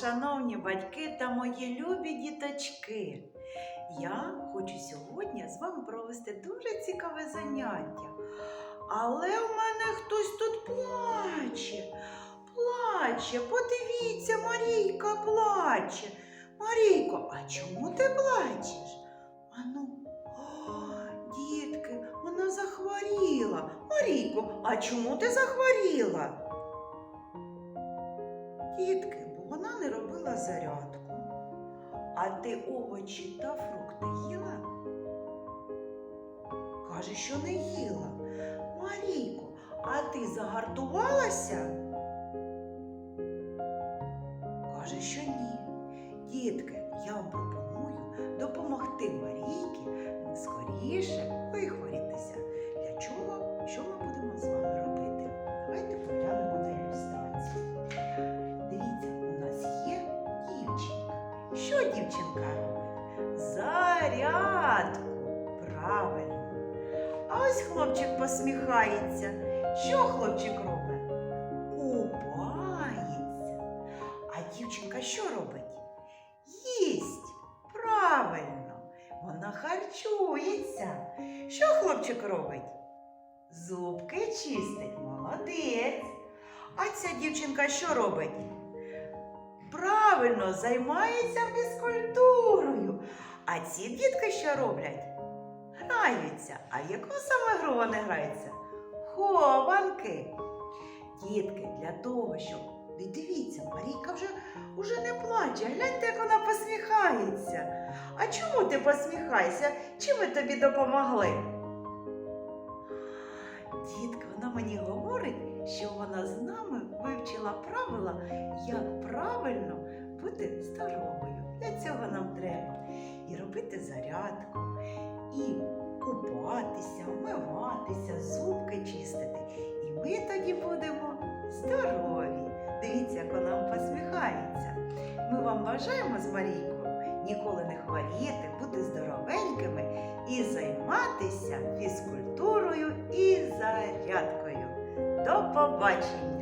шановні батьки та мої любі діточки. Я хочу сьогодні з вами провести дуже цікаве заняття. Але в мене хтось тут плаче. Плаче, подивіться, Марійка плаче. Марійко, а чому ти плачеш? Ану, дітки, вона захворіла. Марійко, а чому ти захворіла? Дітки, бо вона не робила зарядку. А ти овочі та фрукти їла? Каже, що не їла. Марійко, а ти загартувалася? Каже, що ні. Дітки, я вам пропоную допомогти Марійці скоріше дівчинка? Зарядку. Правильно. А ось хлопчик посміхається. Що хлопчик робить? Купається. А дівчинка що робить? Їсть. Правильно. Вона харчується. Що хлопчик робить? Зубки чистить. Молодець. А ця дівчинка що робить? Правильно, займається фізкультурою. А ці дітки що роблять? Граються. А яку саме гру вони граються? Хованки. Дітки, для того, щоб. Дивіться, Марійка вже, вже не плаче. Гляньте, як вона посміхається. А чому ти посміхаєшся? Чим ми тобі допомогли? Дітка, вона мені говорить, що вона з нами вивчила правила, як правильно бути здоровою. Для цього нам треба і робити зарядку, і купатися, вмиватися, зубки чистити. І ми тоді будемо здорові. Дивіться, як вона посміхається. Ми вам бажаємо з Марійкою ніколи не хворіти, бути здоровенькими і займатися фізкультурою і зарядкою. Побачення!